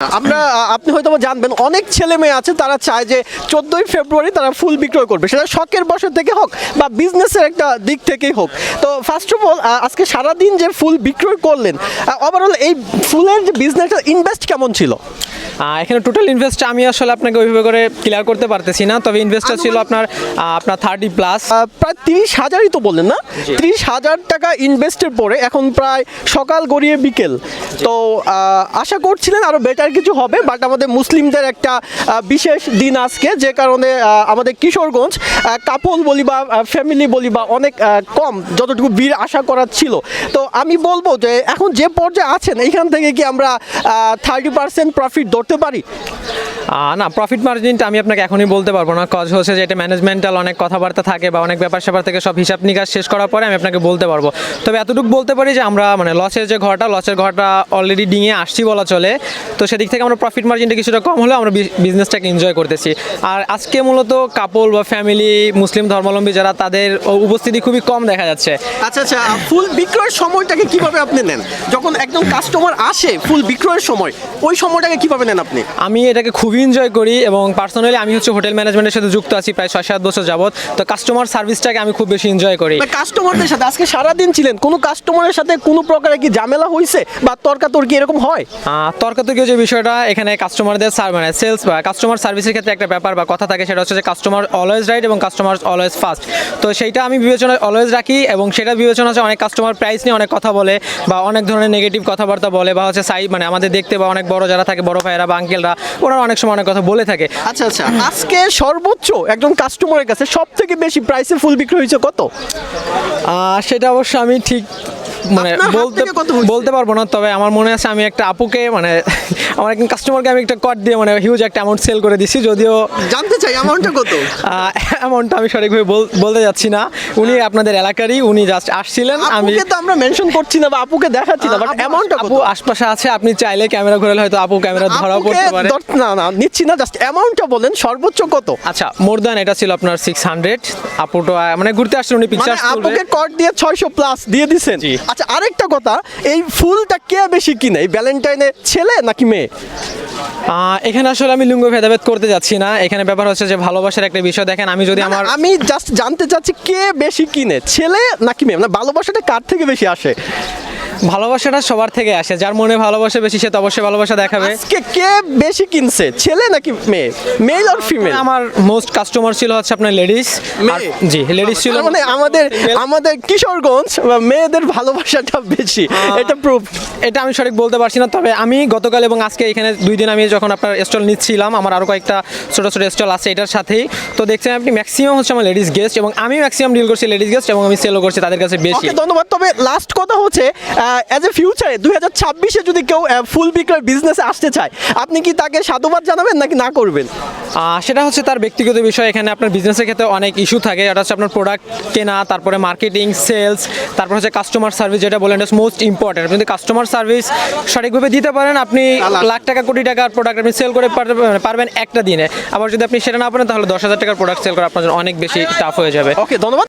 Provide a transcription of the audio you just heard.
আমরা আপনি হয়তো জানবেন অনেক ছেলে মেয়ে আছে তারা চায় যে চোদ্দোই ফেব্রুয়ারি তারা ফুল বিক্রয় করবে। সেটা শখের বসে থেকে হোক বা বিজনেসের একটা দিক থেকেই হোক। তো ফার্স্ট অফ অল আজকে সারাদিন যে ফুল বিক্রয় করলেন ওভারঅল এই ফুলের যে বিজনেসটা ইনভেস্ট কেমন ছিল? এখানে টোটাল ইনভেস্ট আমি আসলে আপনাকে ওইভাবে করে ক্লিয়ার করতে পারতেছি না তবে ইনভেস্টটা ছিল আপনার আপনার থার্টি প্লাস প্রায় তিরিশ হাজারই তো বললেন না? তিরিশ হাজার টাকা ইনভেস্টের পরে এখন প্রায় সকাল গড়িয়ে বিকেল। তো আশা করছিলেন আরও বেটার কিছু হবে বাট আমাদের মুসলিমদের একটা বিশেষ দিন আজকে, যে কারণে আমাদের কিশোরগঞ্জ কাপল বলি বা ফ্যামিলি বলি বা অনেক কম যতটুকু বীর আশা করার ছিল। তো আমি বলব যে, এখন যে পর্যায়ে আছেন, এইখান থেকে কি আমরা থার্টি পার্সেন্ট প্রফিট ধরতে পারি? না প্রফিট মার্জিনটা আমি আপনাকে এখনই বলতে পারব না কজ হচ্ছে যে এটা ম্যানেজমেন্টাল অনেক কথাবার্তা থাকে বা অনেক ব্যাপার স্যাপার থেকে সব হিসাব নিকাশ শেষ করার পরে আমি আপনাকে বলতে পারব। তবে এতটুকু বলতে পারি যে আমরা মানে লসের যে ঘরটা লসের ঘরটা অলরেডি ডিঙে আসছি বলা চলে তো সেদিক থেকে আমরা প্রফিট মার্জিনটা কিছুটা কম হলেও আমরা বিজনেসটাকে এনজয় করতেছি। আর আজকে মূলত কাপল বা ফ্যামিলি মুসলিম ধর্মাবলম্বী যারা তাদের উপস্থিতি খুবই কম দেখা যাচ্ছে। আচ্ছা আচ্ছা ফুল বিক্রয়ের সময়টাকে কীভাবে আপনি নেন? যখন একজন কাস্টমার আসে ফুল বিক্রয়ের সময় ওই সময়টাকে কীভাবে নেন আপনি? আমি এটাকে খুবই এনজয় করি এবং পার্সোনালি আমি হচ্ছে হোটেল ম্যানেজমেন্টের সাথে যুক্ত আছি প্রায় ছয় সাত বছর যাবত তো কাস্টমার সার্ভিসটাকে আমি খুব বেশি এনজয় করি। কাস্টমারদের সাথে আজকে সারাদিন ছিলেন কোনো কাস্টমারের সাথে কোনো প্রকারে কি ঝামেলা হয়েছে বা তর্কাতর্কি এরকম হয়? তর্কাতর্কি যে বিষয়টা এখানে কাস্টমারদের মানে সেলস বা কাস্টমার সার্ভিসের ক্ষেত্রে একটা ব্যাপার বা কথা থাকে সেটা হচ্ছে যে কাস্টমার অলওয়েজ রাইট এবং কাস্টমার অলওয়েজ ফার্স্ট তো সেইটা আমি বিবেচনা অলওয়েজ রাখি এবং সেটা বিবেচনা হচ্ছে অনেক কাস্টমার প্রাইস নিয়ে অনেক কথা বলে বা অনেক ধরনের নেগেটিভ কথাবার্তা বলে বা হচ্ছে সাই মানে আমাদের দেখতে বা অনেক বড় যারা থাকে বড় ভাইয়েরা বা আঙ্কেলরা ওরা অনেক সময় অনেক কথা বলে থাকে। আচ্ছা আচ্ছা। আজকে সর্বোচ্চ একজন কাস্টমারের কাছে সব থেকে বেশি প্রাইসে ফুল বিক্রি হয়েছে কত? সেটা অবশ্য আমি ঠিক মানে বলতে? বলতে পারব না তবে আমার মনে আছে আমি একটা আপুকে মানে আমার একজন কাস্টমারকে আমি একটা কট দিয়ে মানে হিউজ একটা অ্যামাউন্ট সেল করে দিছি যদিও জানতে চাই অ্যামাউন্টটা কত? অ্যামাউন্টটা আমি সঠিকভাবে বল- বলতে যাচ্ছি না। উনি আপনাদের এলাকারই উনি জাস্ট আসছিলেন আমি আপুকে তো আমরা মেনশন করছি না বা আপুকে দেখাচ্ছি না বাট অ্যামাউন্টটা কত আপু আশপাশে আছে আপনি চাইলে ক্যামেরা ঘুরালে হয়তো আপু ক্যামেরা ধরা পড়তে পারে। না না নিচ্ছি না জাস্ট অ্যামাউন্টটা বলেন সর্বোচ্চ কত? আচ্ছা মোর দ্যান এটা ছিল আপনার সিক্স হান্ড্রেড আপুটো মানে ঘুরতে আসছেন উনি মানে পিকচার আপুকে কট দিয়ে ছয়শো প্লাস দিয়ে দিছেন। আচ্ছা আরেকটা কথা এই ফুলটা কে বেশি কিনে? এই ভ্যালেন্টাইনে ছেলে নাকি মেয়ে? এখানে আসলে আমি লিঙ্গ ভেদাভেদ করতে যাচ্ছি না। এখানে ব্যাপার হচ্ছে যে ভালোবাসার একটা বিষয়। দেখেন আমি যদি আমার আমি জাস্ট জানতে চাচ্ছি কে বেশি কিনে ছেলে নাকি মেয়ে? মানে ভালোবাসাটা কার থেকে বেশি আসে? ভালোবাসাটা সবার থেকে আসে। যার মনে ভালোবাসা বেশি সে তো অবশ্যই ভালোবাসা দেখাবে। আজকে কে বেশি কিনছে? ছেলে নাকি মেয়ে? মেল আর ফিমেল? আমার মোস্ট কাস্টমার ছিল হচ্ছে আপনার লেডিস? জি লেডিস ছিল মানে আমাদের আমাদের কিশোরগঞ্জ বা মেয়েদের ভালোবাসাটা বেশি। এটা প্রুফ এটা আমি সঠিক বলতে পারছি না তবে আমি গতকাল এবং আজকে এখানে দুই দিন আমি যখন আপনার স্টল নিচ্ছিলাম আমার আরও কয়েকটা ছোটো ছোটো স্টল আছে এটার সাথেই। তো দেখছেন আপনি ম্যাক্সিমাম হচ্ছে আমার লেডিস গেস্ট এবং আমি ম্যাক্সিমাম ডিল করছি লেডিস গেস্ট এবং আমি সেলও করছি তাদের কাছে বেশি। ধন্যবাদ। তবে লাস্ট কথা হচ্ছে অ্যাজ এ ফিউচারে দুই হাজার ছাব্বিশে যদি কেউ ফুল বিক্রয় বিজনেসে আসতে চায় আপনি কি তাকে সাধুবাদ জানাবেন নাকি না করবেন? সেটা হচ্ছে তার ব্যক্তিগত বিষয়। এখানে আপনার বিজনেসের ক্ষেত্রে অনেক ইস্যু থাকে। এটা হচ্ছে আপনার প্রোডাক্ট কেনা তারপরে মার্কেটিং সেলস তারপর হচ্ছে কাস্টমার সার্ভিস যেটা বলেন মোস্ট ইম্পর্টেন্ট আপনি যদি কাস্টমার সার্ভিস সঠিকভাবে দিতে পারেন আপনি লাখ টাকা কোটি টাকার প্রোডাক্ট আপনি সেল করে পারবেন- পারবেন একটা দিনে। আবার যদি আপনি সেটা না পারেন তাহলে দশ হাজার টাকার প্রোডাক্ট সেল করা আপনার জন্য অনেক বেশি টাফ হয়ে যাবে। ওকে ধন্যবাদ।